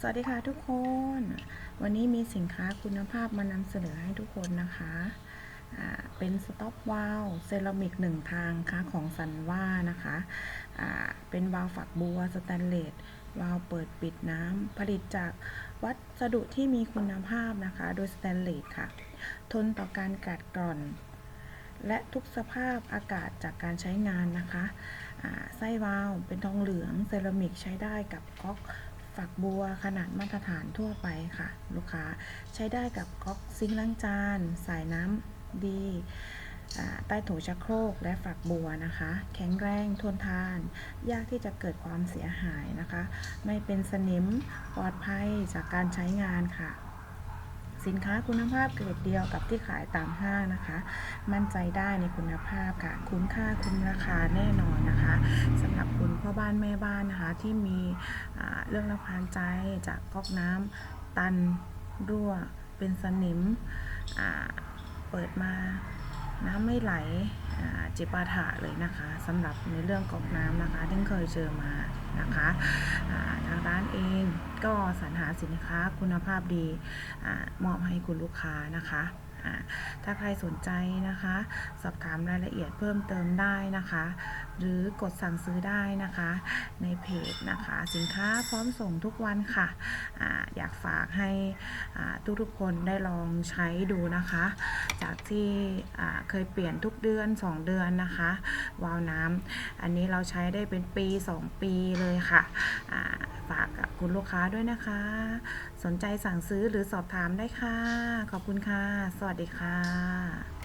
สวัสดีค่ะทุกคน วันนี้มีสินค้าคุณภาพมานำเสนอให้ทุกคนนะคะ เป็นสต็อปวาลเซรามิกหนึ่งทางค่ะของซันว่านะคะเป็นวาลฝักบัวสแตนเลสวาลเปิดปิดน้ำผลิตจากวัสดุที่มีคุณภาพนะคะ โดยสแตนเลสค่ะ ทนต่อการกัดกร่อน และทุกสภาพอากาศจากการใช้งานนะคะไส้วาลเป็นทองเหลืองเซรามิกใช้ได้กับก๊อก ฝักบัวขนาดมาตรฐานทั่วไปค่ะ ลูกค้าใช้ได้กับก๊อกซิงล้างจาน สายน้ำดีใต้ถูชักโครกและฝักบัวนะคะ แข็งแรงทนทาน ยากที่จะเกิดความเสียหายนะคะ ไม่เป็นสนิมปลอดภัยจากการใช้งานค่ะ สินค้าคุณภาพเกรดเดียวกับที่ขายตามห้างนะคะ มั่นใจได้ในคุณภาพค่ะ คุ้มค่าคุ้มราคาแน่นอนนะคะสำหรับคุณพ่อบ้านแม่บ้านนะคะ ที่มีเรื่องรำคาญใจจากก๊อกน้ำตันรั่ว เป็นสนิมเปิดมาน้ำไม่ไหลอ่าจิปาถะเลยนะคะสำหรับในเรื่องก๊อกน้ำนะคะที่เคยเจอมานะคะานเอง ก็สรรหาสินค้าคุณภาพดีอมอบให้คุณลูกค้านะคะ ถ้าใครสนใจนะคะ สอบถามรายละเอียดเพิ่มเติมได้นะคะ หรือกดสั่งซื้อได้นะคะ ในเพจนะคะ สินค้าพร้อมส่งทุกวันค่ะออยากฝากให้อ่าทุกคนได้ลองใช้ดูนะคะ จากที่เคยเปลี่ยนทุกเดือน 2 เดือนนะคะ วาวน้ำอันนี้เราใช้ได้เป็นปี 2 ปีเลยค่ะฝากกับคุณลูกค้าด้วยนะคะ สนใจสั่งซื้อหรือสอบถามได้ค่ะ ขอบคุณค่ะสวัสดีค่ะ